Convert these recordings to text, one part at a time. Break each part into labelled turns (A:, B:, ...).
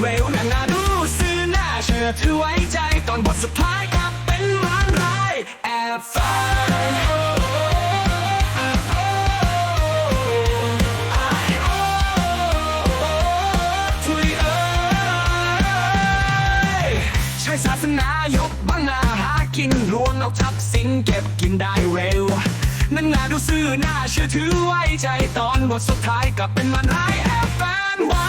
A: เร็วนานาดูซื้อหน้าเชื่อถือไว้ใจตอนบทสุดท้ายกลับเป็นร้านร้ายแอบฟังทุยเอ้ยศาสนายกบังนาหากินลวงเอาทับสินเก็บกินได้เร็ว นั่นงาดูซื่อหน้าเชื่อถือไว้ใจตอนบทสุดท้ายกลับเป็นมันร้ายแอบแฟนว่า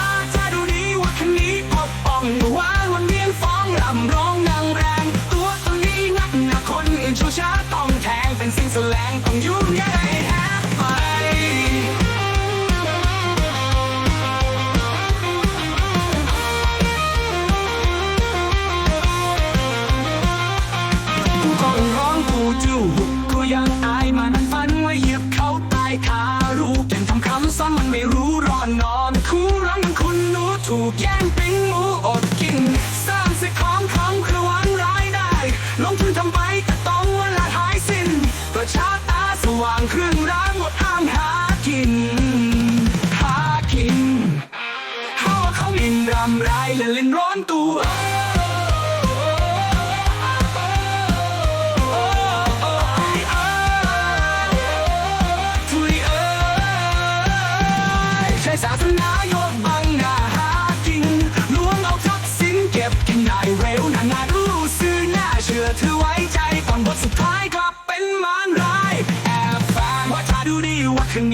A: ถ้าดูดีว่าคันนี้ปกป้องว่าวันเวียนฟ้องรำร้องนางแรง ตัวตรงนี้นักหนาคนอื่นชูช้าต้องแทงเป็นสิ่งแสลงต้องยุ่งใหญ่แอบไปกูก็ร้องกูจูกูยังอายมันฝันว่าเหยียบเขาตายคารู้เก่งทำคำซ้ำมันไม่รู้รอนนอนคู่รัง ถูกแย่งปิ้งหมูอดกิน สร้างสิ่งของของคือวังรายได้ ลงทุนทำไปก็ต้องเวลาหายสิ้นประชาตาสว่างเครื่องร้างหมดห้ามหากิน หากินเขาว่าเขาอินรำไรและเล่นร้อนตัว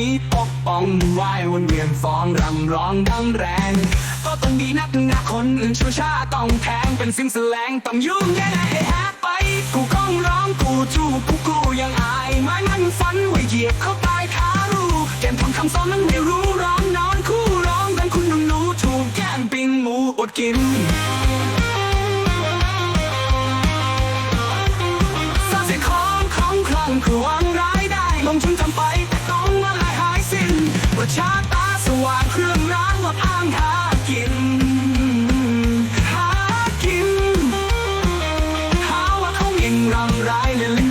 A: นี้ปกป้องไว้วนเวียนฟ้องรำร้องดังแรง ก็ต้องดีนักหนาคนอื่นชั่วชาต้องแทงเป็นสิ่งแสลงต้องยุ่งแย่ให้แฮปไป กูก้องร้องกูจูบกูกูยังอายไม่มันฝันว่าเหยียบเข้าตายคารูแก้มทำคำซ้อนนั้นไม่รู้ร้องนอนคู่ร้องกันคุณหนุ่มหนูถูกแก้มปิงหมูอดกินสางสิ่งของของคลังคือวังร้ายได้ลงทุนทำไป ชาตาสว่างเครื่องร้างว่าอ้างหากิน หากิน หาว่าเขาเองรำร้ายเลย